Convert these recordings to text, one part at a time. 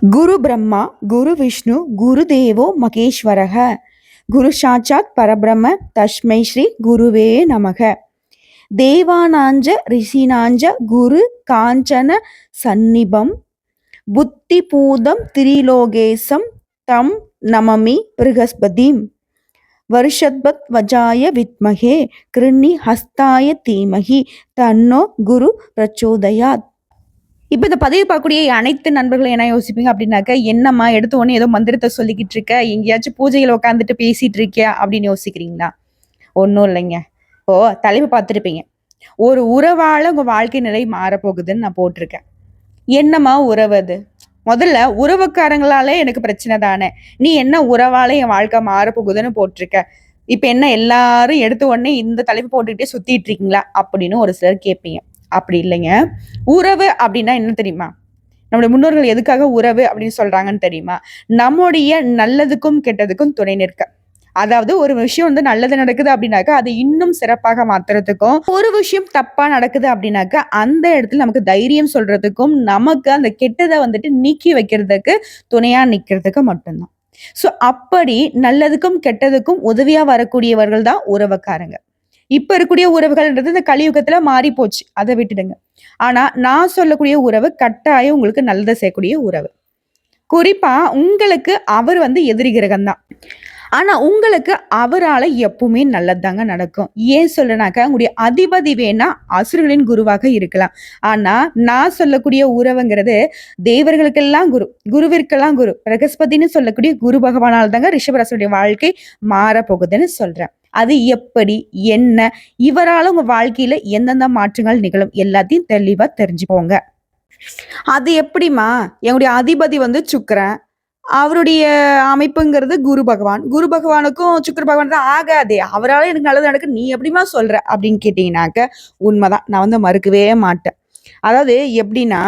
குரு பிரம்மா குரு விஷ்ணு குரு தேவோ மகேஸ்வரக. குரு சாட்சாத் பரபிரம்ம தஸ்மை ஸ்ரீ குருவே நமக. தேவானாஞ்ச ரிஷினாஞ்ச குரு காஞ்சன சந்நிபம். புத்தி பூதம் திரிலோகேசம் தம் நமமி பிருகஸ்பதிம். வருஷத்பத் வஜாய வித்மகே கிருண்ணி ஹஸ்தாய தீமகி தன்னோ குரு பிரச்சோதயாத். இப்போ இந்த பதிவு பார்க்கக்கூடிய அனைத்து நண்பர்களும் என்ன யோசிப்பீங்க? அப்படின்னாக்க என்னம்மா எடுத்த உடனே ஏதோ மந்திரத்தை சொல்லிக்கிட்டு இருக்க எங்கேயாச்சும் பூஜையில் உட்காந்துட்டு பேசிட்டு இருக்கியா? அப்படின்னு யோசிக்கிறீங்களா? ஒன்றும் இல்லைங்க. ஓ தலைப்பு பார்த்துருப்பீங்க. ஒரு உறவால் உங்கள் வாழ்க்கை நிலை மாறப்போகுதுன்னு நான் போட்டிருக்கேன். என்னம்மா உறவு அது? முதல்ல உறவுக்காரங்களாலே எனக்கு பிரச்சனை தானே. நீ என்ன உறவால என் வாழ்க்கை மாறப்போகுதுன்னு போட்டிருக்க? இப்போ என்ன எல்லாரும் எடுத்த உடனே இந்த தலைப்பு போட்டுக்கிட்டே சுத்திட்டு இருக்கீங்களா? அப்படின்னு ஒரு சிலர் கேட்பீங்க. அப்படி இல்லைங்க. உறவு அப்படின்னா என்ன தெரியுமா? நம்முடைய முன்னோர்கள் எதுக்காக உறவு அப்படின்னு சொல்றாங்கன்னு தெரியுமா? நம்முடைய நல்லதுக்கும் கெட்டதுக்கும் துணை நிற்க. அதாவது ஒரு விஷயம் வந்து நல்லது நடக்குது அப்படின்னாக்கா அதை இன்னும் சிறப்பாக மாத்துறதுக்கும் ஒரு விஷயம் தப்பா நடக்குது அப்படின்னாக்கா அந்த இடத்துல நமக்கு தைரியம் சொல்றதுக்கும் நமக்கு அந்த கெட்டதை வந்துட்டு நீக்கி வைக்கிறதுக்கு துணையா நிக்கிறதுக்கு மட்டும்தான். ஸோ அப்படி நல்லதுக்கும் கெட்டதுக்கும் உதவியா வரக்கூடியவர்கள் தான் உறவுக்காரங்க. இப்ப இருக்கக்கூடிய உறவுகள்ன்றது இந்த கலியுகத்துல மாறி போச்சு. அதை விட்டுடுங்க. ஆனா நான் சொல்லக்கூடிய உறவு கட்டாயம் உங்களுக்கு நல்லதை செய்யக்கூடிய உறவு. குறிப்பா உங்களுக்கு அவர் வந்து எதிரி கிரகம் தான். ஆனா உங்களுக்கு அவரால எப்பவுமே நல்லதாங்க நடக்கும். ஏன் சொல்லனாக்கா உங்களுடைய அதிபதி வேணா அசுரர்களின் குருவாக இருக்கலாம். ஆனா நான் சொல்லக்கூடிய உறவுங்கிறது தேவர்களுக்கெல்லாம் குரு குருவிற்கெல்லாம் குரு பிரகஸ்பதினு சொல்லக்கூடிய குரு பகவானால் தாங்க ரிஷபராசனுடைய வாழ்க்கை மாறப்போகுதுன்னு சொல்றேன். அது எப்படி என்ன இவரால உங்க வாழ்க்கையில எந்தெந்த மாற்றங்கள் நிகழும் எல்லாத்தையும் தெளிவா தெரிஞ்சுக்கோங்க. அது எப்படிமா என்னுடைய அதிபதி வந்து சுக்கரன். அவருடைய அமைப்புங்கிறது குரு பகவான். குரு பகவானுக்கும் சுக்கர பகவான் தான் ஆகாதே. அவரால் எனக்கு நல்லது நடக்கு நீ எப்படிமா சொல்ற? அப்படின்னு கேட்டீங்கன்னாக்க உண்மைதான். நான் வந்து மறுக்கவே மாட்டேன். அதாவது எப்படின்னா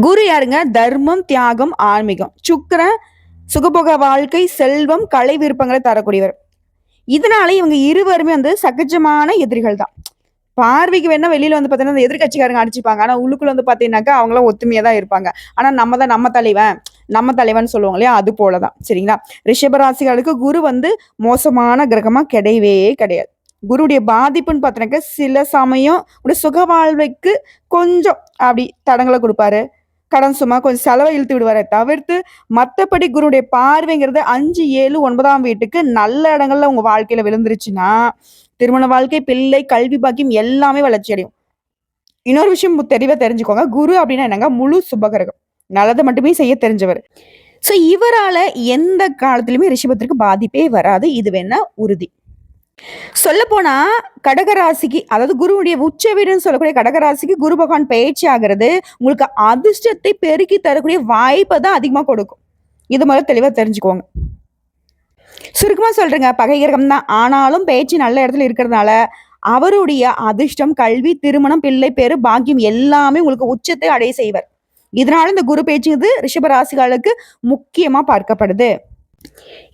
குரு யாருங்க? தர்மம் தியாகம் ஆன்மீகம். சுக்கரன் சுகபோக வாழ்க்கை செல்வம் கலை விருப்பங்களை தரக்கூடியவர். இதனால இவங்க இருவருமே வந்து சகஜமான எதிரிகள் தான் பார்வைக்கு வேணா வெளியில வந்து பார்த்தீங்கன்னா அந்த எதிர்கட்சிக்காரங்க அடிச்சுப்பாங்க. ஆனா உள்ளுக்குள்ள வந்து பார்த்தீங்கன்னாக்கா அவங்களாம் ஒத்துமையா தான் இருப்பாங்க. ஆனா நம்ம தான் நம்ம தலைவன். நம்ம தலைவன் சொல்லுவாங்க இல்லையா? அது போலதான். சரிங்களா? ரிஷபராசிகளுக்கு குரு வந்து மோசமான கிரகமா கிடையவே கிடையாது. குருடைய பாதிப்புன்னு பார்த்தீங்கன்னாக்கா சில சமயம் உடைய சுக வாழ்வைக்கு கொஞ்சம் அப்படி தடங்களை கொடுப்பாரு. கடன் சும்மா கொஞ்சம் செலவை இழுத்து விடுவாரே தவிர்த்து மற்றபடி குருடைய பார்வைங்கிறது அஞ்சு ஏழு ஒன்பதாம் வீட்டுக்கு நல்ல இடங்கள்ல உங்க வாழ்க்கையில விழுந்துருச்சுன்னா திருமண வாழ்க்கை பிள்ளை கல்வி பாக்கியம் எல்லாமே வளர்ச்சி அடையும். இன்னொரு விஷயம் தெளிவா தெரிஞ்சுக்கோங்க. குரு அப்படின்னா என்னங்க? முழு சுபகிரகம். நல்லதை மட்டுமே செய்ய தெரிஞ்சவர். ஸோ இவரால எந்த காலத்திலுமே ரிஷபத்திற்கு பாதிப்பே வராது. இது வேணா உறுதி. சொல்ல போனா கடகராசிக்கு அதாவது குருவுடைய உச்ச வீடுன்னு சொல்லக்கூடிய கடகராசிக்கு குரு பகவான் பயிற்சி ஆகிறது உங்களுக்கு அதிர்ஷ்டத்தை பெருக்கி தரக்கூடிய வாய்ப்பை தான் அதிகமாக கொடுக்கும். இது மாதிரி தெளிவாக தெரிஞ்சுக்கோங்க. சுருக்கமா சொல்கிறேங்க பகைகிரகம் தான். ஆனாலும் பேச்சு நல்ல இடத்துல இருக்கிறதுனால அவருடைய அதிர்ஷ்டம் கல்வி திருமணம் பிள்ளை பேரு பாக்கியம் எல்லாமே உங்களுக்கு உச்சத்தை அடைய செய்வார். இதனால இந்த குரு பேச்சுங்கிறது ரிஷபராசிகளுக்கு முக்கியமாக முக்கியமா பார்க்கப்படுது.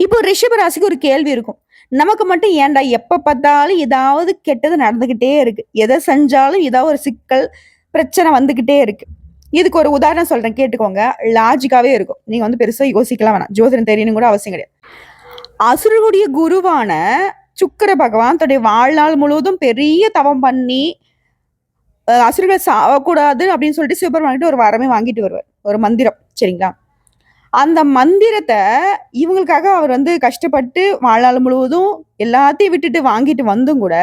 இப்போ ரிஷபராசிக்கு ஒரு கேள்வி இருக்கும். நமக்கு மட்டும் ஏன்டா எப்ப பார்த்தாலும் ஏதாவது கெட்டது நடந்துகிட்டே இருக்கு. எதை செஞ்சாலும் ஏதாவது ஒரு சிக்கல் பிரச்சனை வந்துகிட்டே இருக்கு. இதுக்கு ஒரு உதாரணம் சொல்றேன் கேட்டுக்கோங்க. லாஜிக்காவே இருக்கும். நீங்க வந்து பெருசா யோசிக்கலாம் வேணாம். ஜோதிடம் தெரியணும் கூட அவசியம் கிடையாது. அசுரனுடைய குருவான சுக்கர பகவான் தன்னுடைய வாழ்நாள் முழுவதும் பெரிய தவம் பண்ணி அசுரர்கள் சாவக்கூடாது அப்படின்னு சொல்லிட்டு சிவபெருமான் ஒரு வரமே வாங்கிட்டு வருவார். ஒரு மந்திரம். சரிங்களா? அந்த மந்திரத்தை இவங்களுக்காக அவர் வந்து கஷ்டப்பட்டு வாழ்நாள் முழுவதும் எல்லாத்தையும் விட்டுட்டு வாங்கிட்டு வந்தும் கூட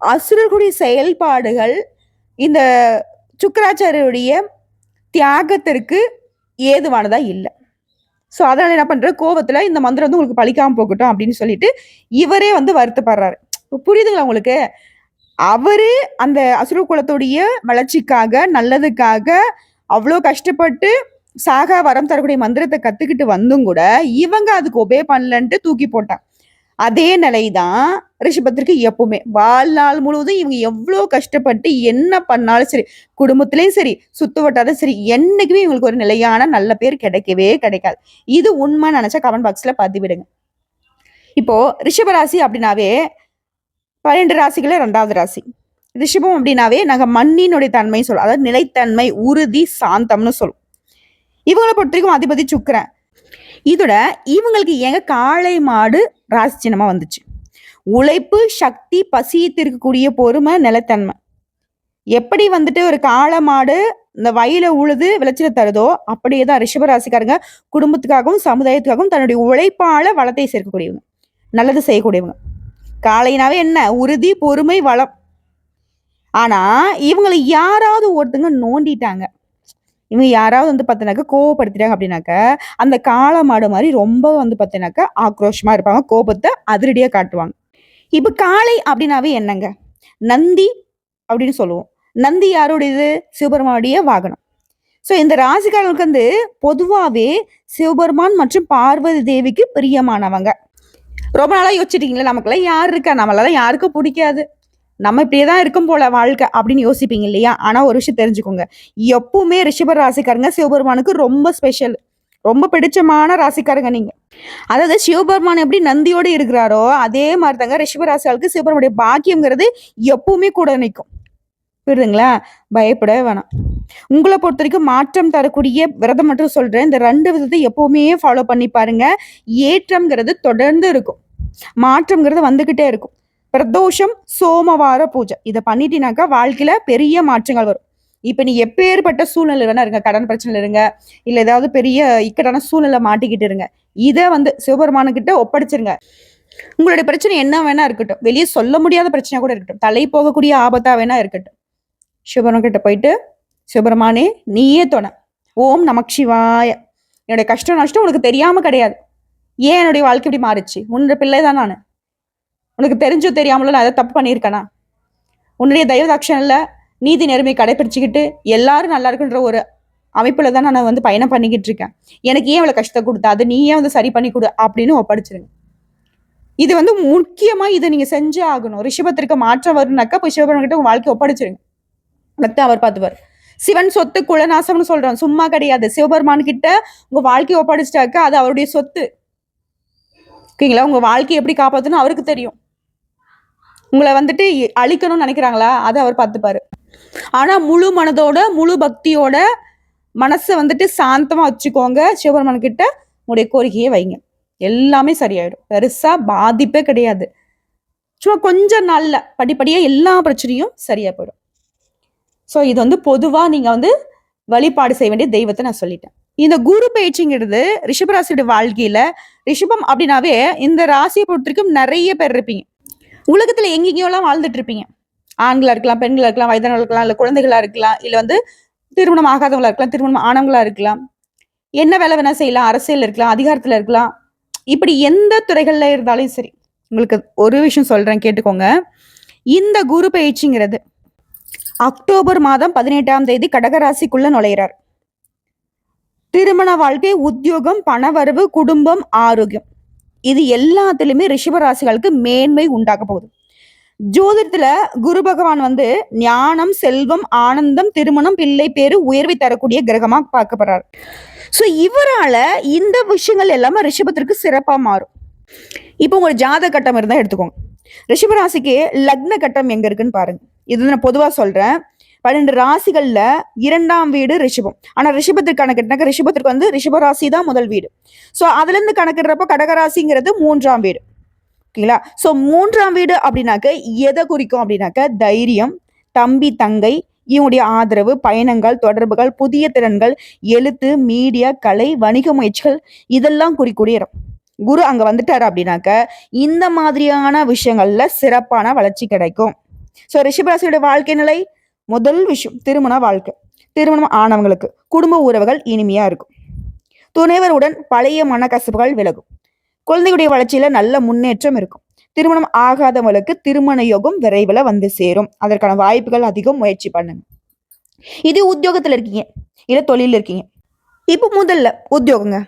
அசுரர்களுடைய செயல்பாடுகள் இந்த சுக்கராச்சாரியருடைய தியாகத்திற்கு ஏதுவானதா இல்லை. ஸோ அதனால என்ன பண்ற? கோவத்துல இந்த மந்திரம் வந்து உங்களுக்கு பழிக்காம போகட்டும் அப்படின்னு சொல்லிட்டு இவரே வந்து வருத்தப்படுறாரு. புரியுதுங்களா உங்களுக்கு? அவரு அந்த அசுர குலத்துடைய வளர்ச்சிக்காக நல்லதுக்காக அவ்வளோ கஷ்டப்பட்டு சாகா வரம் தரக்கூடிய மந்திரத்தை கத்துக்கிட்டு வந்தும் கூட இவங்க அதுக்கு ஒபே பண்ணலன்ட்டு தூக்கி போட்டான். அதே நிலைதான் ரிஷபத்திற்கு எப்பவுமே. வாழ்நாள் முழுவதும் இவங்க எவ்வளோ கஷ்டப்பட்டு என்ன பண்ணாலும் சரி குடும்பத்திலையும் சரி சுத்து வட்டாலும் சரி என்னைக்குமே இவங்களுக்கு ஒரு நிலையான நல்ல பேர் கிடைக்கவே கிடைக்காது. இது உண்மை நினைச்சா கமெண்ட் பாக்ஸ்ல பதிவிடுங்க. இப்போ ரிஷபராசி அப்படின்னாவே பன்னெண்டு ராசிகள ரெண்டாவது ராசி. ரிஷபம் அப்படின்னாவே நாங்கள் மண்ணினுடைய தன்மை சொல்லுவோம். அதாவது நிலைத்தன்மை உறுதி சாந்தம்னு சொல்லுவோம். இவங்களை பொறுத்தவரைக்கும் அதிபதி சுக்கரன். இதோட இவங்களுக்கு எங்க காளை மாடு ராசி வந்துச்சு. உழைப்பு சக்தி பசியை இருக்கக்கூடிய பொறுமை நிலத்தன்மை. எப்படி வந்துட்டு ஒரு காளை மாடு இந்த வயல உழுது விளைச்சல தருதோ அப்படியே தான் ரிஷபராசிக்காரங்க குடும்பத்துக்காகவும் சமுதாயத்துக்காகவும் தன்னுடைய உழைப்பால வளத்தை சேர்க்கக்கூடியவங்க. நல்லது செய்யக்கூடியவங்க. காளைனாவே என்ன? உறுதி பொறுமை வளம். ஆனா இவங்களை யாராவது ஒருத்தங்க நோண்டிட்டாங்க. இவங்க யாராவது வந்து பார்த்தீங்கன்னாக்கா கோவப்படுத்திட்டாங்க அப்படின்னாக்க அந்த காளை மாடு மாதிரி ரொம்ப வந்து பார்த்தீங்கன்னாக்கா ஆக்ரோஷமாக இருப்பாங்க கோபத்தை அதிரடியாக காட்டுவாங்க. இப்போ காளை அப்படின்னாவே என்னங்க? நந்தி அப்படின்னு சொல்லுவோம். நந்தி யாருடையது? சிவபெருமானுடைய வாகனம். ஸோ இந்த ராசிக்காரர்களுக்கு வந்து பொதுவாகவே சிவபெருமான் மற்றும் பார்வதி தேவிக்கு பிரியமானவங்க. ரொம்ப நாளாக யோசிச்சிட்டீங்களே நமக்குலாம் யார் இருக்கா? நம்மளால யாருக்கும் பிடிக்காது. நம்ம இப்படியே தான் இருக்கும் போல வாழ்க்கை அப்படின்னு யோசிப்பீங்க இல்லையா? ஆனால் ஒரு விஷயம் தெரிஞ்சுக்கோங்க. எப்பவுமே ரிஷப ராசிக்காரங்க சிவபெருமானுக்கு ரொம்ப ஸ்பெஷல் ரொம்ப பிடிச்சமான ராசிக்காரங்க நீங்க. அதாவது சிவபெருமான் எப்படி நந்தியோடு இருக்கிறாரோ அதே மாதிரி தாங்க ரிஷப ராசிகளுக்கு சிவபெருமானுடைய பாக்கியங்கிறது எப்பவுமே கூட நிற்கும் புரியுதுங்களா? பயப்படவே வேணாம். உங்களை பொறுத்த வரைக்கும் மாற்றம் தரக்கூடிய விரதம் மட்டும் சொல்றேன். இந்த ரெண்டு விதத்தை எப்பவுமே ஃபாலோ பண்ணி பாருங்க. ஏற்றம்ங்கிறது தொடர்ந்து இருக்கும். மாற்றம்ங்கிறது வந்துகிட்டே இருக்கும். பிரதோஷம் சோமவார பூஜை. இதை பண்ணிட்டீனாக்கா வாழ்க்கையில பெரிய மாற்றங்கள் வரும். இப்ப நீ எப்பேற்பட்ட சூழ்நிலை வேணா இருங்க. கடன் பிரச்சனை இருங்க. இல்ல ஏதாவது பெரிய இக்கட்டான சூழ்நிலை மாட்டிக்கிட்டு இருங்க. இதை வந்து சிவபெருமானு கிட்ட ஒப்படைச்சிருங்க. உங்களுடைய பிரச்சனை என்ன வேணா இருக்கட்டும். வெளியே சொல்ல முடியாத பிரச்சனை கூட இருக்கட்டும். தலை போகக்கூடிய ஆபத்தா வேணா இருக்கட்டும். சிவபெருமான் கிட்ட போயிட்டு சிவபெருமானே நீயே துணை ஓம் நமக் சிவாய. என்னுடைய கஷ்டம் நஷ்டம் உனக்கு தெரியாம கிடையாது. ஏன் என்னுடைய வாழ்க்கை இப்படி மாறுச்சு? உன்னோட பிள்ளை தான் நான். உனக்கு தெரிஞ்சோ தெரியாமலோ நான் அதை தப்பு பண்ணியிருக்கேனா? உன்னுடைய தயவதாட்சணில் நீதி நேர்மை கடைபிடிச்சிக்கிட்டு எல்லாரும் நல்லா இருக்குன்ற ஒரு அமைப்பில் தான் நான் வந்து பயணம் பண்ணிக்கிட்டு இருக்கேன். எனக்கு ஏன் இவ்வளோ கஷ்டம் கொடுத்தா? அது நீ ஏன் வந்து சரி பண்ணி கொடு அப்படின்னு ஒப்படைச்சிருங்க. இது வந்து முக்கியமாக இதை நீங்கள் செஞ்சே ஆகணும். ரிஷபத்திற்கு மாற்றம் வரும்னாக்கா போய் சிவபெருமன் கிட்ட வாழ்க்கை ஒப்படைச்சிருங்க. மத்த அவர் பார்த்துப்பார். சிவன் சொத்து குலநாசம்னு சொல்றான். சும்மா கிடையாது. சிவபெருமான் கிட்ட உங்கள் வாழ்க்கையை ஒப்படைச்சிட்டாக்கா அது அவருடைய சொத்து. ஓகேங்களா? உங்கள் வாழ்க்கையை எப்படி காப்பாற்றணும் அவருக்கு தெரியும். உங்களை வந்துட்டு அழிக்கணும்னு நினைக்கிறாங்களா? அதை அவர் பார்த்துப்பாரு. ஆனா முழு மனதோட முழு பக்தியோட மனசை வந்துட்டு சாந்தமா வச்சுக்கோங்க. சிவபெருமான் கிட்ட உங்களுடைய கோரிக்கையை வைங்க. எல்லாமே சரியாயிடும். பெருசா பாதிப்பே கிடையாது. சும்மா கொஞ்சம் நாள்ல படிப்படியா எல்லா பிரச்சனையும் சரியா போயிடும். ஸோ இது வந்து பொதுவா நீங்க வந்து வழிபாடு செய்ய வேண்டிய தெய்வத்தை நான் சொல்லிட்டேன். இந்த குரு பயிற்சிங்கிறது ரிஷபராசியோட வாழ்க்கையில ரிஷபம் அப்படின்னாவே இந்த ராசியை பொறுத்த வரைக்கும் நிறைய பேர் இருப்பீங்க. உலகத்துல எங்கெங்கயோலாம் வாழ்ந்துட்டு இருப்பீங்க ஆண்களா இருக்கலாம் பெண்களா இருக்கலாம் வயதானவர்களா இருக்கலாம் இல்ல குழந்தைகளா இருக்கலாம் இல்ல வந்து திருமணம் ஆகாதவங்களா இருக்கலாம் திருமணம் ஆனவங்களா இருக்கலாம். என்ன வேலை வேணா செய்யலாம் அரசியல் இருக்கலாம் அதிகாரத்துல இருக்கலாம். இப்படி எந்த துறைகள்ல இருந்தாலும் சரி உங்களுக்கு ஒரு விஷயம் சொல்றேன் கேட்டுக்கோங்க. இந்த குரு பயிற்சிங்கிறது அக்டோபர் மாதம் பதினெட்டாம் தேதி கடகராசிக்குள்ள நுழையிறார். திருமண வாழ்க்கை உத்தியோகம் பணவரவு குடும்பம் ஆரோக்கியம். இது எல்லாத்துலேயுமே ரிஷபராசிகளுக்கு மேன்மை உண்டாக்க போகுது. ஜோதிடத்துல குரு பகவான் வந்து ஞானம் செல்வம் ஆனந்தம் திருமணம் பிள்ளை பேரு உயர்வை தரக்கூடிய கிரகமா பார்க்கப்படுறாரு. ஸோ இவரால இந்த விஷயங்கள் எல்லாமே ரிஷபத்திற்கு சிறப்பா மாறும். இப்போ உங்க ஜாத கட்டம் இருந்தா எடுத்துக்கோங்க. ரிஷபராசிக்கு லக்ன கட்டம் எங்க இருக்குன்னு பாருங்க. இது நான் பொதுவா சொல்றேன். பன்னெண்டு ராசிகள்ல இரண்டாம் வீடு ரிஷபம். ஆனா ரிஷபத்திற்கு கணக்கிட்டாக்க ரிஷபத்திற்கு வந்து ரிஷப ராசி தான் முதல் வீடு. ஸோ அதுல இருந்து கணக்கிடுறப்ப கடகராசிங்கிறது மூன்றாம் வீடு. ஓகேங்களா? ஸோ மூன்றாம் வீடு அப்படின்னாக்க எதை குறிக்கும் அப்படின்னாக்க தைரியம் தம்பி தங்கை இவனுடைய ஆதரவு பயணங்கள் தொடர்புகள் புதிய திறன்கள் எழுத்து மீடியா கலை வணிக முயற்சிகள் இதெல்லாம் குறிக்கூடிய இடம். குரு அங்க வந்துட்டாரு அப்படின்னாக்க இந்த மாதிரியான விஷயங்கள்ல சிறப்பான வளர்ச்சி கிடைக்கும். ஸோ ரிஷபராசியோட வாழ்க்கை நிலை முதல் விஷயம் திருமண வாழ்க்கை. திருமணம் ஆனவங்களுக்கு குடும்ப உறவுகள் இனிமையா இருக்கும். துணைவருடன் பழைய மனக்கசப்புகள் விலகும். குழந்தைகளுடைய வளர்ச்சியில நல்ல முன்னேற்றம் இருக்கும். திருமணம் ஆகாதவங்களுக்கு திருமண யோகம் விரைவில் வந்து சேரும். அதற்கான வாய்ப்புகள் அதிகம் முயற்சி பண்ணுங்க. இது உத்தியோகத்துல இருக்கீங்க. இல்லை தொழிலில் இருக்கீங்க. இப்போ முதல்ல உத்தியோகங்க.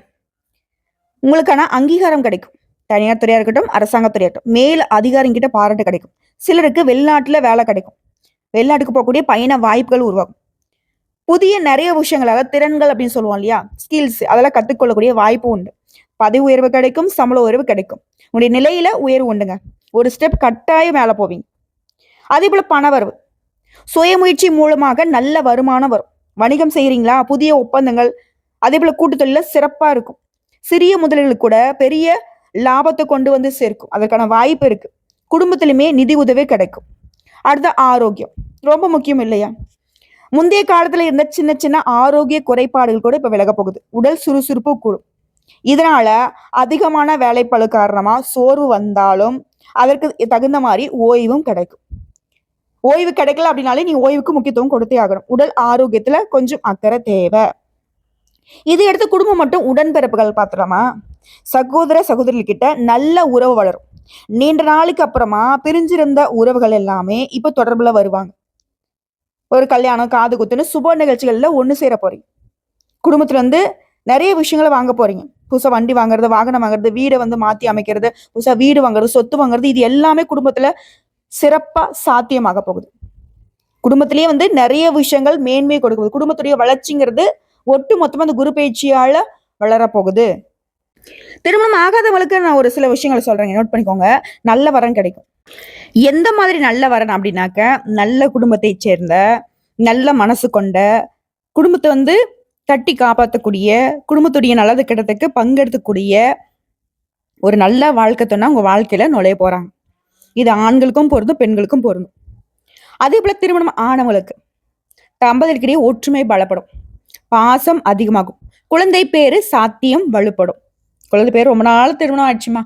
உங்களுக்கான அங்கீகாரம் கிடைக்கும். தனியார் துறையா இருக்கட்டும் அரசாங்கத்துறையா இருக்கட்டும் மேல் அதிகாரிங்கிட்ட பாராட்டு கிடைக்கும். சிலருக்கு வெளிநாட்டுல வேலை கிடைக்கும். வெளிநாட்டுக்கு போகக்கூடிய பயண வாய்ப்புகள் உருவாகும். புதிய நிறைய விஷயங்கள் அதாவது திறன்கள் அப்படின்னு சொல்லுவோம் இல்லையா? ஸ்கில்ஸ் அதெல்லாம் கற்றுக்கொள்ளக்கூடிய வாய்ப்பு உண்டு. பதவி உயர்வு கிடைக்கும் சம்பள உயர்வு கிடைக்கும். உங்களுடைய நிலையில உயர்வு உண்டுங்க. ஒரு ஸ்டெப் கட்டாயம் மேலே போவீங்க. அதே போல பணவரவு சுய முயற்சி மூலமாக நல்ல வருமானம் வரும். வணிகம் செய்கிறீங்களா புதிய ஒப்பந்தங்கள். அதே போல கூட்டுத்தொழில சிறப்பாக இருக்கும். சிறிய முதலீடுகள் கூட பெரிய லாபத்தை கொண்டு வந்து சேர்க்கும். அதற்கான வாய்ப்பு இருக்கு. குடும்பத்திலுமே நிதி உதவி கிடைக்கும். அடுத்த ஆரோக்கியம். ரொம்ப முக்கியம் இல்லையா? முந்தைய காலத்துல இருந்த சின்ன சின்ன ஆரோக்கிய குறைபாடுகள் கூட இப்ப விலக போகுது. உடல் சுறுசுறுப்பு கூடும். இதனால அதிகமான வேலைப்பழு காரணமா சோர்வு வந்தாலும் அதற்கு தகுந்த மாதிரி ஓய்வும் கிடைக்கும். ஓய்வு கிடைக்கல அப்படின்னாலே நீ ஓய்வுக்கு முக்கியத்துவம் கொடுத்தே ஆகணும். உடல் ஆரோக்கியத்துல கொஞ்சம் அக்கறை தேவை. இது எடுத்து குடும்பம் மட்டும் உடன்பிறப்புகள் பாத்திரமா சகோதர சகோதரிகிட்ட நல்ல உறவு வளரும். நீண்ட நாளுக்கு அப்புறமா பிரிஞ்சிருந்த உறவுகள் எல்லாமே இப்ப தொடர்புல வருவாங்க. ஒரு கல்யாணம் காது குத்துன்னு சுப நிகழ்ச்சிகள்ல ஒண்ணு சேர போறீங்க. குடும்பத்துல வந்து நிறைய விஷயங்களை வாங்க போறீங்க. புதுசா வண்டி வாங்குறது வாகனம் வாங்குறது வீடை வந்து மாத்தி அமைக்கிறது புதுசா வீடு வாங்குறது சொத்து வாங்குறது இது எல்லாமே குடும்பத்துல சிறப்பா சாத்தியமாக போகுது. குடும்பத்திலேயே வந்து நிறைய விஷயங்கள் மேன்மை கொடுக்குது. குடும்பத்துடைய வளர்ச்சிங்கிறது ஒட்டு மொத்தமா அந்த குரு பயிற்சியால வளரப்போகுது திருமணம் ஆகாதவங்களுக்கு நான் ஒரு சில விஷயங்களை சொல்றேன். நோட் பண்ணிக்கோங்க. நல்ல வரம் கிடைக்கும். எந்த மாதிரி நல்ல வரன் அப்படின்னாக்க நல்ல குடும்பத்தை சேர்ந்த நல்ல மனசு கொண்ட குடும்பத்தை வந்து தட்டி காப்பாற்றக்கூடிய குடும்பத்துடைய நல்லது கிட்டத்துக்கு பங்கெடுத்துக்கூடிய ஒரு நல்ல வாழ்க்கை துணை உங்க வாழ்க்கையில நுழைய போறாங்க. இது ஆண்களுக்கும் பொருந்தும் பெண்களுக்கும் பொருந்தும். அதே போல திருமணம் ஆனவங்களுக்கு தம்பதிக்கிடையே ஒற்றுமை பலப்படும். பாசம் அதிகமாகும். குழந்தை பேரு சாத்தியம் வலுப்படும். குழந்தை பேர் ரொம்ப நாள் திருமணம் ஆயிடுச்சுமா.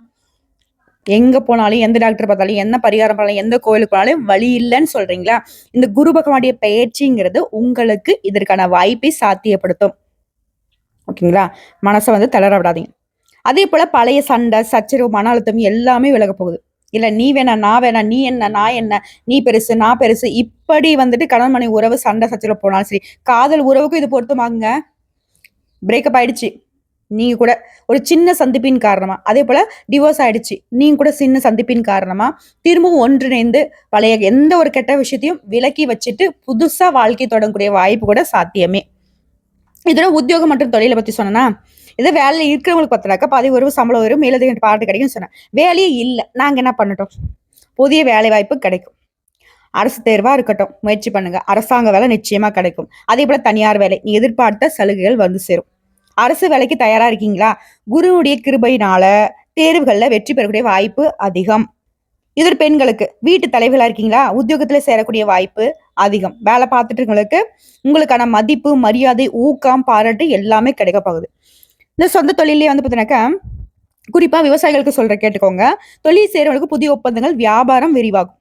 எங்க போனாலும் எந்த டாக்டர் பார்த்தாலும் என்ன பரிகாரம் பண்ணாலும் எந்த கோயிலுக்கு போனாலும் வழி இல்லைன்னு சொல்றீங்களா? இந்த குரு பகவானுடைய பயிற்சிங்கிறது உங்களுக்கு இதற்கான வாய்ப்பை சாத்தியப்படுத்தும். ஓகேங்களா? மனசை வந்து தளர விடாதீங்க. அதே போல பழைய சண்டை சச்சரவு மன அழுத்தம் எல்லாமே விலக போகுது. இல்ல நீ வேணா நான் வேணா நீ என்ன நான் என்ன நீ பெருசு நான் பெருசு இப்படி வந்துட்டு கணவன் மனைவி உறவு சண்டை சச்சரவு போனாலும் சரி காதல் உறவுக்கும் இது பொருத்தமாகுங்க பிரேக்கப் ஆயிடுச்சு. நீங்கள் கூட ஒரு சின்ன சந்திப்பின் காரணமாக அதே போல் டிவோர்ஸ் ஆகிடுச்சு நீங்கள் கூட சின்ன சந்திப்பின் காரணமாக திரும்பவும் ஒன்றிணைந்து பழைய எந்த ஒரு கெட்ட விஷயத்தையும் விலக்கி வச்சுட்டு புதுசாக வாழ்க்கை தொடங்கக்கூடிய வாய்ப்பு கூட சாத்தியமே. இதோட உத்தியோகம் மற்றும் தொழிலை பற்றி சொன்னேன்னா இது வேலையில் இருக்கிறவங்களுக்கு பார்த்தாக்கா பாதி உறவு சம்பளம் வரும் மேலதிக பாட்டு கிடைக்கும் சொன்னேன். வேலையே இல்லை. நாங்கள் என்ன பண்ணட்டும்? புதிய வேலை வாய்ப்பு கிடைக்கும். அரசு தேர்வாக இருக்கட்டும். முயற்சி பண்ணுங்க. அரசாங்க வேலை நிச்சயமாக கிடைக்கும். அதே போல் தனியார் வேலை. நீ எதிர்பார்த்த சலுகைகள் வந்து சேரும். அரசு வேலைக்கு தயாரா இருக்கீங்களா? குருவுடைய கிருபையினால தேர்வுகளில் வெற்றி பெறக்கூடிய வாய்ப்பு அதிகம். இது பெண்களுக்கு வீட்டு தலைவர்களா இருக்கீங்களா? உத்தியோகத்துல சேரக்கூடிய வாய்ப்பு அதிகம். வேலை பார்த்துட்டு இருக்கவங்களுக்கு உங்களுக்கான மதிப்பு மரியாதை ஊக்கம் பாராட்டு எல்லாமே கிடைக்க போகுது. இந்த சொந்த தொழிலே வந்து பார்த்தீங்கன்னாக்கா குறிப்பா விவசாயிகளுக்கு சொல்ற கேட்டுக்கோங்க. தொழில் செய்கிறவங்களுக்கு புதிய ஒப்பந்தங்கள் வியாபாரம் விரிவாகும்.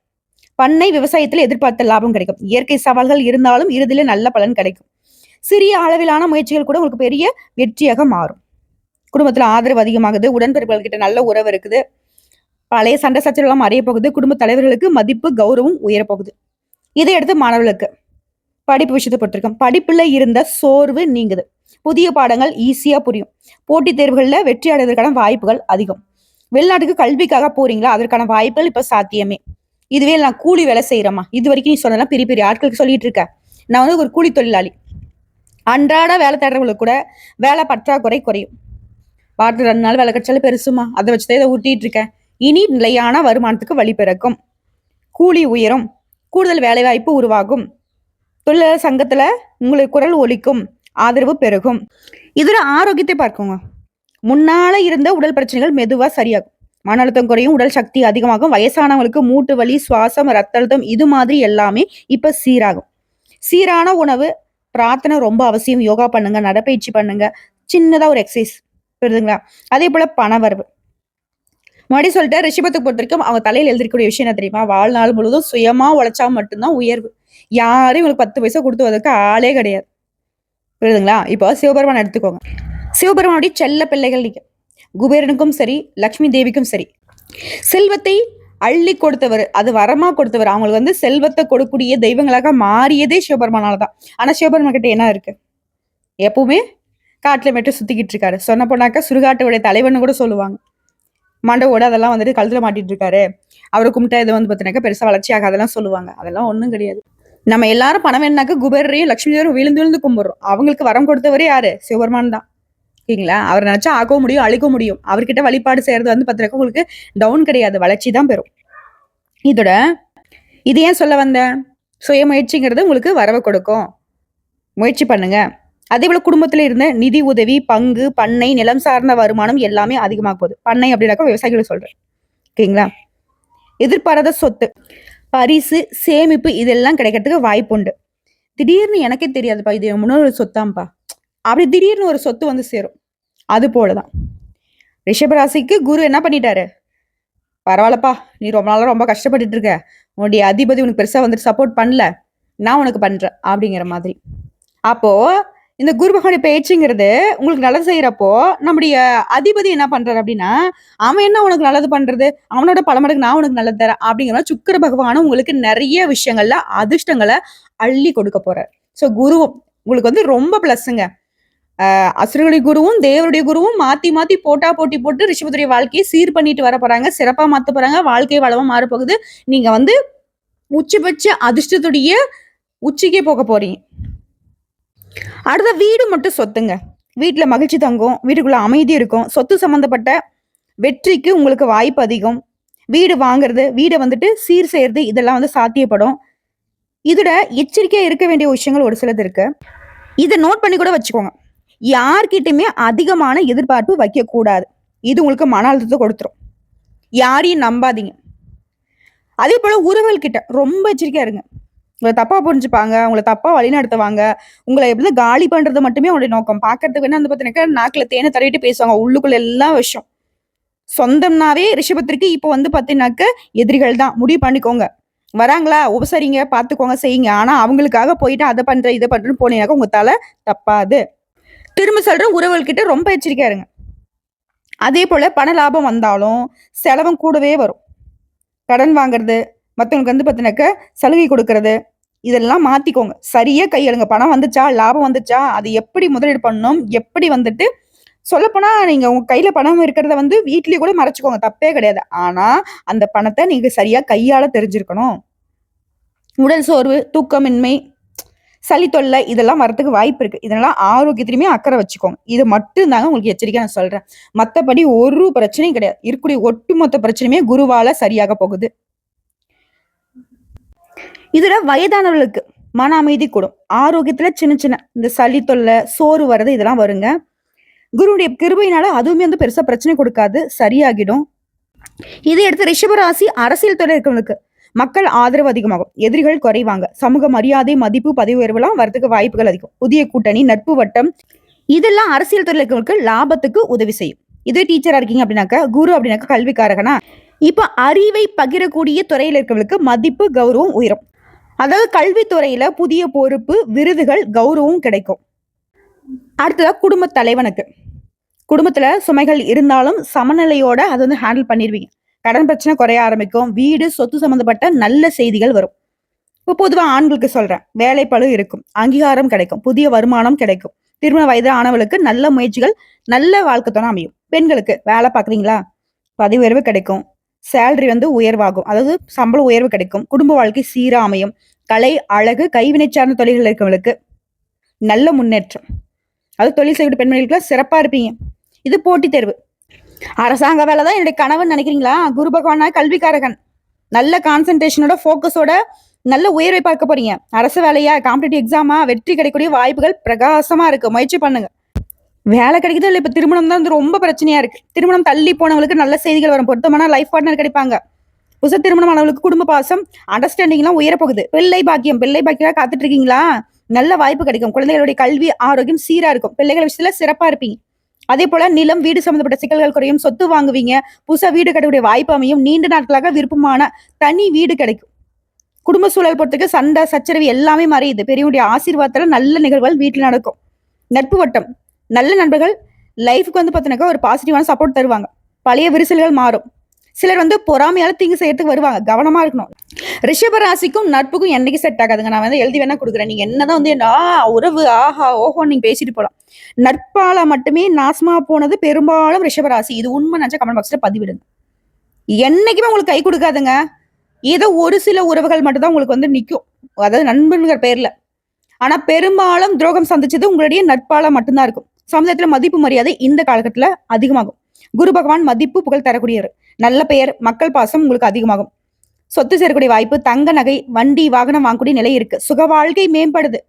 பண்ணை விவசாயத்தில் எதிர்பார்த்த லாபம் கிடைக்கும். இயற்கை சவால்கள் இருந்தாலும் இறுதியில நல்ல பலன் கிடைக்கும். சிறிய அளவிலான முயற்சிகள் கூட உங்களுக்கு பெரிய வெற்றியாக மாறும். குடும்பத்தில் ஆதரவு அதிகமாகுது உடன்பிறப்புகள்கிட்ட நல்ல உறவு இருக்குது. பழைய சண்டை சச்சரவுலாம் மறைய போகுது குடும்ப தலைவர்களுக்கு மதிப்பு கௌரவம் உயரப்போகுது இதை எடுத்து மாணவர்களுக்கு படிப்பு விஷயத்தை போட்டிருக்கோம் படிப்பில் இருந்த சோர்வு நீங்குது. புதிய பாடங்கள் ஈஸியாக புரியும். போட்டித் தேர்வுகளில் வெற்றி அடைவதற்கான வாய்ப்புகள் அதிகம். வெளிநாட்டுக்கு கல்விக்காக போறீங்களா? அதற்கான வாய்ப்புகள் இப்போ சாத்தியமே. இதுவே நான் கூலி வேலை செய்கிறேம்மா இது வரைக்கும் நீ சொன்னதெல்லாம் பெரிய பெரிய ஆட்களுக்கு சொல்லிட்டு இருக்க. நான் வந்து ஒரு கூலி தொழிலாளி. அன்றாட வேலை தேடுறவங்களுக்கு கூட வேலை பற்றாக்குறை குறையும். வாரத்தில் ரெண்டு நாள் வேலை கிடைச்சாலும் பெருசுமா அதை வச்சுதான் இதை ஊட்டிட்டு இருக்கேன். இனி நிலையான வருமானத்துக்கு வழி பிறக்கும். கூலி உயரும். கூடுதல் வேலைவாய்ப்பு உருவாகும். தொழிலாளர் சங்கத்துல உங்களுக்கு குரல் ஒலிக்கும். ஆதரவு பெருகும். இதுல ஆரோக்கியத்தை பார்க்குங்க. முன்னால இருந்த உடல் பிரச்சனைகள் மெதுவா சரியாகும். மன அழுத்தம் குறையும். உடல் சக்தி அதிகமாகும். வயசானவங்களுக்கு மூட்டு வலி சுவாசம் ரத்த அழுத்தம் இது மாதிரி எல்லாமே இப்ப சீராகும். சீரான உணவு பிரார்த்தனை ரொம்ப அவசியம். யோகா பண்ணுங்க நடைப்பயிற்சி பண்ணுங்க. சின்னதா ஒரு எக்ஸசைஸ் புரியுதுங்களா? அதே போல பணவரவு. மறுபடி சொல்லிட்டு ரிஷபத்துக்கு பொறுத்த வரைக்கும் அவங்க தலையில் எழுதிருக்கக்கூடிய விஷயம் என்ன தெரியுமா? வாழ்நாள் முழுவதும் சுயமா உழைச்சா மட்டும்தான் உயர்வு. யாரும் இவங்களுக்கு பத்து பைசா கொடுத்து வதற்கு ஆளே கிடையாது. புரியுதுங்களா? இப்போ சிவபெருமான் எடுத்துக்கோங்க. சிவபெருமானுடைய செல்ல பிள்ளைகள் நீங்க. குபேரனுக்கும் சரி லக்ஷ்மி தேவிக்கும் சரி. செல்வத்தை அள்ளி கொடுத்தவர் அது வரமா கொடுத்தவர் அவங்களுக்கு வந்து செல்வத்தை கொடுக்கக்கூடிய தெய்வங்களாக மாறியதே சிவபெருமானால தான். ஆனா சிவபெருமான் கிட்ட என்ன இருக்கு? எப்பவுமே காட்டுல மட்டும் சுத்திக்கிட்டு இருக்காரு. சொன்ன போனாக்கா சுடுகாட்டோடைய தலைவன் கூட சொல்லுவாங்க. மண்டவோட அதெல்லாம் வந்துட்டு கழுத்துல மாட்டிட்டு இருக்காரு. அவரை கும்பிட்டா இது வந்து பார்த்தீங்கன்னாக்கா பெருசா வளர்ச்சியாக அதெல்லாம் சொல்லுவாங்க. அதெல்லாம் ஒன்றும் கிடையாது. நம்ம எல்லாரும் பணம் வேணாக்க குபேரையும் லட்சுமி தேவரும் விழுந்து விழுந்து கும்பிடுறோம். அவங்களுக்கு வரம் கொடுத்தவரே யாரு? சிவபெருமான் தான். ஓகேங்களா அவர் நினைச்சா ஆக்கவும் முடியும் அழிக்க முடியும். அவர்கிட்ட வழிபாடு செய்யறது வந்து பார்த்துருக்க உங்களுக்கு டவுன் கிடையாது. வளர்ச்சி தான் பெறும். இதோட இது ஏன் சொல்ல வந்தேன் சுய முயற்சிங்கிறது உங்களுக்கு வரவை கொடுக்கும். முயற்சி பண்ணுங்க. அதே போல குடும்பத்துல இருந்த நிதி உதவி பங்கு பண்ணை நிலம் சார்ந்த வருமானம் எல்லாமே அதிகமாக போகுது. பண்ணை அப்படின்னாக்கா விவசாயிகளை சொல்றேன். ஓகேங்களா? எதிர்பாராத சொத்து பரிசு சேமிப்பு இதெல்லாம் கிடைக்கிறதுக்கு வாய்ப்பு உண்டு. திடீர்னு எனக்கே தெரியாதுப்பா இது என் சொத்தாம்ப்பா. அப்படி திடீர்னு ஒரு சொத்து வந்து சேரும். அது போலதான். ரிஷபராசிக்கு குரு என்ன பண்ணிட்டாரு? பரவாயில்லப்பா நீ ரொம்ப நாளாக ரொம்ப கஷ்டப்பட்டுட்டு இருக்க. உன்னுடைய அதிபதி உனக்கு பெருசாக வந்துட்டு சப்போர்ட் பண்ணல. நான் உனக்கு பண்றேன் அப்படிங்கிற மாதிரி. அப்போ இந்த குரு பகவானுடைய பேச்சுங்கிறது உங்களுக்கு நல்லது செய்யறப்போ நம்முடைய அதிபதி என்ன பண்றாரு அப்படின்னா அவன் என்ன உனக்கு நல்லது பண்றது? அவனோட பல மடங்கு நான் உனக்கு நல்லது தரேன் அப்படிங்கிற மாதிரி சுக்கர பகவானும் உங்களுக்கு நிறைய விஷயங்கள்ல அதிர்ஷ்டங்களை அள்ளி கொடுக்க போறார். ஸோ குரு உங்களுக்கு வந்து ரொம்ப பிளஸ்ஸுங்க அசுரனுடைய குருவும் தேவருடைய குருவும் மாத்தி மாத்தி போட்டா போட்டி போட்டு ரிஷபத்துடைய வாழ்க்கையை சீர் பண்ணிட்டு வர போறாங்க. சிறப்பா மாத்த போறாங்க. வாழ்க்கை வளமா மாற போகுது. நீங்க வந்து உச்சபட்ச அதிர்ஷ்டத்துடைய உச்சிக்கே போக போறீங்க. அடுத்த வீடு மட்டும் சொத்துங்க. வீட்டுல மகிழ்ச்சி தங்கும். வீட்டுக்குள்ள அமைதி இருக்கும். சொத்து சம்பந்தப்பட்ட வெற்றிக்கு உங்களுக்கு வாய்ப்பு அதிகம். வீடு வாங்குறது வீடை வந்துட்டு சீர் செய்யறது இதெல்லாம் வந்து சாத்தியப்படும். இதோட எச்சரிக்கையா இருக்க வேண்டிய விஷயங்கள் ஒரு சிலது இருக்கு. இதை நோட் பண்ணி கூட வச்சுக்கோங்க. யார்கிட்டயுமே அதிகமான எதிர்பார்ப்பு வைக்கக்கூடாது. இது உங்களுக்கு மன அழுத்தத்தை கொடுத்துரும். யாரையும் நம்பாதீங்க. அதே போல உறவுகள்கிட்ட ரொம்ப எச்சரிக்கையா இருங்க. உங்களை தப்பா புரிஞ்சுப்பாங்க உங்களை தப்பா வழிநடத்துவாங்க உங்களை எப்படி காலி பண்றது மட்டுமே அவங்களுடைய நோக்கம். பாக்குறதுக்கு என்ன வந்து பார்த்தீங்கன்னா நாக்குல தேனை தடவிட்டு பேசுவாங்க. உள்ளுக்குள்ள எல்லா விஷயம். சொந்தம்னாவே ரிஷபத்திற்கு இப்போ வந்து பார்த்தீங்கன்னாக்க எதிரிகள் தான். முடிவு பண்ணிக்கோங்க. வராங்களா? உபசரிங்க பார்த்துக்கோங்க செய்யுங்க. ஆனால் அவங்களுக்காக போயிட்டு அதை பண்ணுற இதை பண்ணுறேன்னு போனீங்கன்னாக்க உங்கள் தலை தப்பாது. திரும்ப சொல்றேன் உறவுகள்கிட்ட ரொம்ப எச்சரிக்கையா இருங்க. அதே போல பண லாபம் வந்தாலும் செலவும் கூடவே வரும். கடன் வாங்குறது மற்றவங்களுக்கு வந்து பார்த்தீங்கன்னாக்க சலுகை கொடுக்கறது இதெல்லாம் மாத்திக்கோங்க. சரியா கையெழுங்க பணம் வந்துச்சா லாபம் வந்துச்சா அது எப்படி முதலீடு பண்ணணும் எப்படி வந்துட்டு சொல்லப்போனா நீங்க உங்க கையில பணம் இருக்கிறத வந்து வீட்லயே கூட மறைச்சிக்கோங்க. தப்பே கிடையாது. ஆனா அந்த பணத்தை நீங்க சரியா கையால் தெரிஞ்சிருக்கணும். உடல் சோர்வு தூக்கமின்மை சளி தொல்லை இதெல்லாம் வரத்துக்கு வாய்ப்பு இருக்கு. இதெல்லாம் ஆரோக்கியத்திலுமே அக்கறை வச்சுக்கோங்க. இது மட்டும் தாங்க உங்களுக்கு எச்சரிக்கை நான் சொல்றேன். மற்றபடி ஒரு பிரச்சனையும் கிடையாது. இருக்கக்கூடிய ஒட்டுமொத்த பிரச்சனையுமே குருவால சரியாக போகுது. இதுல வயதானவர்களுக்கு மன அமைதி கூடும். ஆரோக்கியத்துல சின்ன சின்ன இந்த சளி தொல்லை சோறு வர்றது இதெல்லாம் வருங்க. குருவுடைய கிருபையினால அதுவுமே வந்து பெருசா பிரச்சனை கொடுக்காது. சரியாகிடும். இதை எடுத்து ரிஷபராசி அரசியல் துறை இருக்கிறவங்களுக்கு மக்கள் ஆதரவு அதிகமாகும். எதிரிகள் குறைவாங்க. சமூக மரியாதை மதிப்பு பதவி உயர்வுலாம் வரதுக்கு வாய்ப்புகள் அதிகம். புதிய கூட்டணி நட்பு வட்டம் இதெல்லாம் அரசியல் துறையில் இருக்கிறவங்களுக்கு லாபத்துக்கு உதவி செய்யும். இதே டீச்சரா இருக்கீங்க அப்படின்னாக்கா குரு அப்படின்னாக்கா கல்விக்காரகனா. இப்ப அறிவை பகிரக்கூடிய துறையில் இருக்கிறவங்களுக்கு மதிப்பு கௌரவம் உயரும். அதாவது கல்வித்துறையில புதிய பொறுப்பு விருதுகள் கௌரவம் கிடைக்கும். அடுத்ததா குடும்ப தலைவனுக்கு. குடும்பத்துல சுமைகள் இருந்தாலும் சமநிலையோட அதை வந்து ஹேண்டில் பண்ணிடுவீங்க கடன் பிரச்சனை குறைய ஆரம்பிக்கும். வீடு சொத்து சம்பந்தப்பட்ட நல்ல செய்திகள் வரும். இப்போ பொதுவாக ஆண்களுக்கு சொல்றேன். வேலைப்பழு இருக்கும். அங்கீகாரம் கிடைக்கும். புதிய வருமானம் கிடைக்கும். திருமண வயது ஆனவளுக்கு நல்ல முயற்சிகள் நல்ல வாழ்க்கை அமையும். பெண்களுக்கு வேலை பார்க்குறீங்களா? பதவி உயர்வு கிடைக்கும். சேலரி வந்து உயர்வாகும். அதாவது சம்பள உயர்வு கிடைக்கும். குடும்ப வாழ்க்கை சீராக அமையும் கலை அழகு கைவினை சார்ந்த தொழில்கள் இருக்கவங்களுக்கு நல்ல முன்னேற்றம். அது தொழில் செய்யக்கூடிய பெண்மணிகளுக்கு சிறப்பாக இருப்பீங்க. இது போட்டித் தேர்வு. அரசாங்க வேலை தான் என்னுடைய கனவுன்னு நினைக்கிறீங்களா? குரு பகவானா கல்விக்காரகன். நல்ல கான்சென்ட்ரேஷனோட ஃபோக்கஸோட நல்ல உயர்வை பார்க்க போறீங்க. அரசு வேலையா காம்படிட்டிவ் எக்ஸாமா வெற்றி கிடைக்கக்கூடிய வாய்ப்புகள் பிரகாசமா இருக்கு. முயற்சி பண்ணுங்க. வேலை கிடைக்குது இல்லை இப்ப திருமணம் தான் வந்து ரொம்ப பிரச்சனையா இருக்கு. திருமணம் தள்ளி போனவங்களுக்கு நல்ல செய்திகள் வரும். பொருத்தமான லைஃப் பார்ட்னர் கிடைப்பாங்க. புதுசு திருமணமானவங்களுக்கு குடும்ப பாசம் அண்டர்ஸ்டாண்டிங்லாம் உயர போகுது பிள்ளை பாக்கியம். பிள்ளை பாக்கியம் காத்துட்டு இருக்கீங்களா? நல்ல வாய்ப்பு கிடைக்கும். குழந்தைகளுடைய கல்வி ஆரோக்கியம் சீரா இருக்கும். பிள்ளைகள் விஷயத்துல சிறப்பா இருப்பீங்க. அதே போல நிலம் வீடு சம்பந்தப்பட்ட சிக்கல்கள் குறையும் சொத்து வாங்குவீங்க புதுசா வீடு கட்டக்கூடிய வாய்ப்பு அமையும் நீண்ட நாட்களாக விருப்பமான தனி வீடு கிடைக்கும். குடும்ப சூழல் பொறுத்துக்கு சண்டை சச்சரவு எல்லாமே மறையுது பெரியவங்களுடைய ஆசீர்வாதத்துல நல்ல நிகழ்வுகள் வீட்டில் நடக்கும். நட்பு வட்டம். நல்ல நண்பர்கள் லைஃப்க்கு வந்து பார்த்தீங்கன்னாக்கா ஒரு பாசிட்டிவான சப்போர்ட் தருவாங்க. பழைய விரிசல்கள் மாறும். சிலர் வந்து பொறாமையால தீங்கு செய்யறதுக்கு வருவாங்க. கவனமா இருக்கணும். ரிஷப ராசிக்கும் நட்புக்கும் என்னைக்கு செட் ஆகாதுங்க. நான் வந்து எழுதி வேணா கொடுக்குறேன். நீங்க என்னதான் வந்து என்ன, ஆ உறவு ஆஹா ஓஹோ நீங்க பேசிட்டு போலாம். நட்பால மட்டுமே நாசமா போனது பெரும்பாலும் ரிஷபராசி. இது உண்மை நினச்சா கமெண்ட் பாக்ஸ்ல பதிவிடுங்க. என்னைக்குமே உங்களுக்கு கை கொடுக்காதுங்க. ஏதோ ஒரு சில உறவுகள் மட்டும்தான் உங்களுக்கு வந்து நிற்கும் அதாவது நண்பன்கிற பேர்ல. ஆனா பெரும்பாலும் துரோகம் சந்திச்சது உங்களுடைய நட்பால மட்டும்தான் இருக்கும். சமுதாயத்துல மதிப்பு மரியாதை இந்த காலகட்டத்துல அதிகமாகும். குரு பகவான் மதிப்பு புகழ் தரக்கூடியவர். நல்ல பெயர் மக்கள் பாசம் உங்களுக்கு அதிகமாகும். சொத்து சேரக்கூடிய வாய்ப்பு தங்க நகை வண்டி வாகனம் வாங்கக்கூடிய நிலை இருக்கு. சுக வாழ்க்கை மேம்படுது.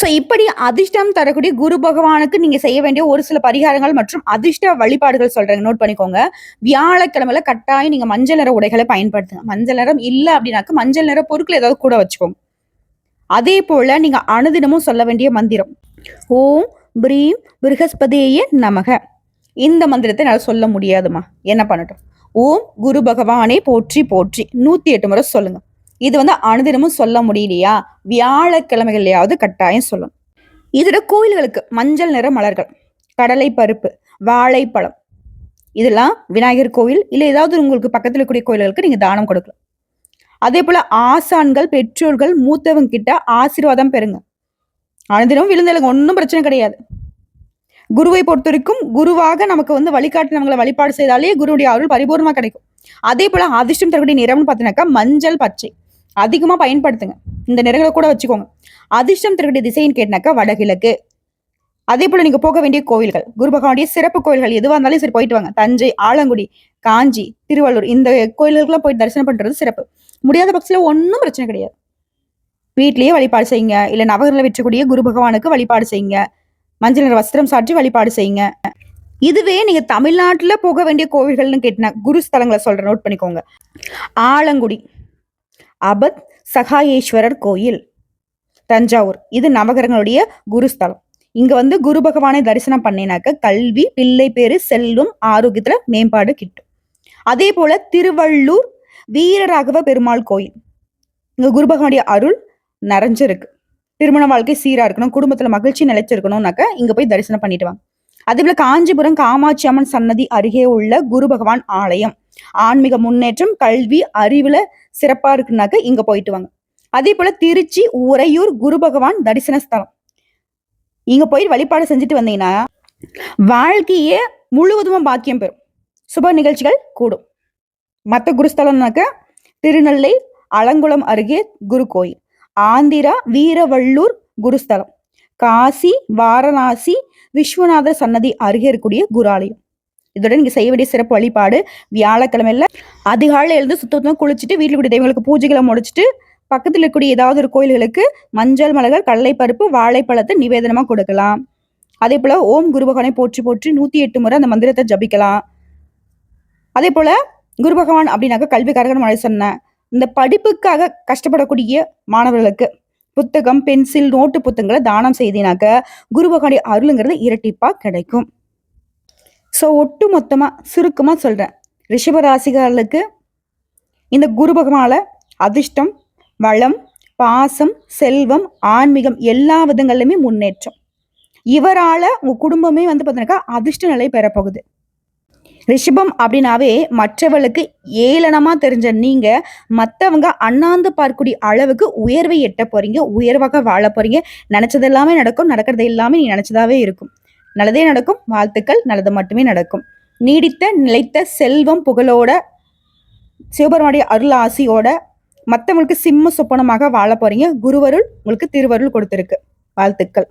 ஸோ இப்படி அதிர்ஷ்டம் தரக்கூடிய குரு பகவானுக்கு நீங்க செய்ய வேண்டிய ஒரு சில பரிகாரங்கள் மற்றும் அதிர்ஷ்ட வழிபாடுகள் சொல்றேங்க நோட் பண்ணிக்கோங்க. வியாழக்கிழமையில கட்டாயம் நீங்க மஞ்சள் நிற உடைகளை பயன்படுத்துங்க. மஞ்சள் நிறம் இல்லை அப்படின்னாக்க மஞ்சள் நிற பொருட்கள் ஏதாவது கூட வச்சுக்கோங்க. அதே போல நீங்க அனுதினமும் சொல்ல வேண்டிய மந்திரம். ஓம் பிரீம் பிருகஸ்பதேய நமக. இந்த மந்திரத்தை என்னால் சொல்ல முடியாதுமா என்ன பண்ணட்டும்? ஓம் குரு பகவானே போற்றி போற்றி. நூத்தி எட்டு முறை சொல்லுங்க. இது வந்து அனுதினமும் சொல்ல முடியலையா? வியாழக்கிழமைகள்லையாவது கட்டாயம் சொல்லணும். இதோட கோயில்களுக்கு மஞ்சள் நிற மலர்கள் கடலை பருப்பு வாழைப்பழம். இதெல்லாம் விநாயகர் கோயில் இல்லை ஏதாவது உங்களுக்கு பக்கத்தில் இருக்கக்கூடிய கோயில்களுக்கு நீங்க தானம் கொடுக்கலாம். அதே போல ஆசான்கள் பெற்றோர்கள் மூத்தவங்க கிட்ட ஆசீர்வாதம் பெறுங்க. அனுதினம் விழுந்தலுங்க ஒன்றும் பிரச்சனை கிடையாது. குருவை பொறுத்த வரைக்கும் குருவாக நமக்கு வந்து வழிகாட்டி நம்மளை வழிபாடு செய்தாலே குருவுடைய அருள் பரிபூர்ணமாக கிடைக்கும். அதே போல் அதிர்ஷ்டம் தரக்கூடிய நிறம்னு பார்த்தீங்கன்னாக்கா மஞ்சள் பச்சை அதிகமாக பயன்படுத்துங்க. இந்த நிறங்களை கூட வச்சுக்கோங்க. அதிர்ஷ்டம் தரக்கூடிய திசைன்னு கேட்டினாக்கா வடகிழக்கு. அதே போல் நீங்கள் போக வேண்டிய கோவில்கள் குரு பகவானுடைய சிறப்பு கோயில்கள் எதுவாக இருந்தாலும் சரி போயிட்டு வாங்க. தஞ்சை ஆலங்குடி காஞ்சி திருவள்ளூர் இந்த கோயில்களுக்குலாம் போய் தரிசனம் பண்ணுறது சிறப்பு. முடியாத பட்சத்தில் ஒன்றும் பிரச்சனை கிடையாது. வீட்லேயே வழிபாடு செய்யுங்க. இல்லை நவகரில் விற்றக்கூடிய குரு பகவானுக்கு வழிபாடு செய்யுங்க. மஞ்சள் நிற வஸ்திரம் சாற்றி வழிபாடு செய்யுங்க. இதுவே நீங்க தமிழ்நாட்டுல போக வேண்டிய கோவில்கள்னு கேட்டினா குரு ஸ்தலங்களை சொல்ற நோட் பண்ணிக்கோங்க. ஆலங்குடி அபத் சகாயேஸ்வரர் கோயில் தஞ்சாவூர். இது நவகரங்களுடைய குருஸ்தலம் இங்க வந்து குரு பகவானை தரிசனம் பண்ணினாக்க கல்வி பிள்ளை பேரு செல்வம் ஆரோக்கியத்துல மேம்பாடு கிட்டும். அதே போல திருவள்ளூர் வீரராகவ பெருமாள் கோயில். இங்க குரு பகவானுடைய அருள் நிறைஞ்சிருக்கு. திருமண வாழ்க்கை சீராக இருக்கணும் குடும்பத்தில் மகிழ்ச்சி நிலைச்சிருக்கணும்னாக்க இங்கே போய் தரிசனம் பண்ணிட்டு வாங்க. அதே போல காஞ்சிபுரம் காமாட்சி அம்மன் சன்னதி அருகே உள்ள குரு பகவான் ஆலயம். ஆன்மீக முன்னேற்றம் கல்வி அறிவுல சிறப்பா இருக்குனாக்க இங்க போயிட்டு வாங்க. அதே போல திருச்சி உறையூர் குரு பகவான் தரிசன ஸ்தலம். இங்க போய் வழிபாடு செஞ்சுட்டு வந்தீங்கன்னா வாழ்க்கையே முழுவதும் பாக்கியம் பெறும். சுப நிகழ்ச்சிகள் கூடும். மற்ற குருஸ்தலம்னாக்க திருநெல்லை அலங்குளம் அருகே குரு கோயில். ஆந்திரா வீரவள்ளூர் குருஸ்தலம். காசி வாரணாசி விஸ்வநாதர் சன்னதி அருகே இருக்கக்கூடிய குராலயம். இதோட நீங்க செய்ய வேண்டிய சிறப்பு வழிபாடு வியாழக்கிழமையில அதிகாலையில எழுந்து சுத்தமாக குளிச்சுட்டு வீட்டில் கூடிய தெய்வங்களுக்கு பூஜைகளை முடிச்சுட்டு பக்கத்தில் இருக்கக்கூடிய ஏதாவது ஒரு கோயில்களுக்கு மஞ்சள் மலர்கள் கடலைப்பருப்பு வாழைப்பழத்தை நிவேதனமா கொடுக்கலாம். அதே போல ஓம் குருபகவானை போற்றி போற்றி நூத்தி எட்டு முறை அந்த மந்திரத்தை ஜபிக்கலாம். அதே போல குரு பகவான் அப்படின்னாக்க கல்விக்காரகன் மழை சொன்னேன். இந்த படிப்புக்காக கஷ்டப்படக்கூடிய மாணவர்களுக்கு புத்தகம் பென்சில் நோட்டு புத்தகங்களை தானம் செய்தினாக்க குரு அருளுங்கிறது இரட்டிப்பா கிடைக்கும். ஸோ ஒட்டு மொத்தமாக சுருக்கமாக சொல்கிறேன் ரிஷபராசிகாரர்களுக்கு இந்த குரு அதிர்ஷ்டம் வளம் பாசம் செல்வம் ஆன்மீகம் எல்லா விதங்கள்லையுமே முன்னேற்றம். இவரால் உங்கள் குடும்பமே வந்து பார்த்தீங்கன்னாக்கா அதிர்ஷ்ட நிலை பெறப்போகுது. ரிஷபம் அப்படின்னாவே மற்றவர்களுக்கு ஏளனமா தெரிஞ்ச நீங்க மற்றவங்க அண்ணாந்து பார்க்கக்கூடிய அளவுக்கு உயர்வை எட்ட போறீங்க உயர்வாக வாழ போறீங்க. நினைச்சது எல்லாமே நடக்கும் நடக்கிறது எல்லாமே நீ நினைச்சதாவே இருக்கும். நல்லதே நடக்கும் வாழ்த்துக்கள் நல்லது மட்டுமே நடக்கும். நீடித்த நிலைத்த செல்வம் புகழோட சிவபெருமானுடைய அருள் ஆசியோட மற்றவங்களுக்கு சிம்ம சொப்பனமாக வாழ போறீங்க. குருவருள் உங்களுக்கு திருவருள் கொடுத்துருக்கு. வாழ்த்துக்கள்.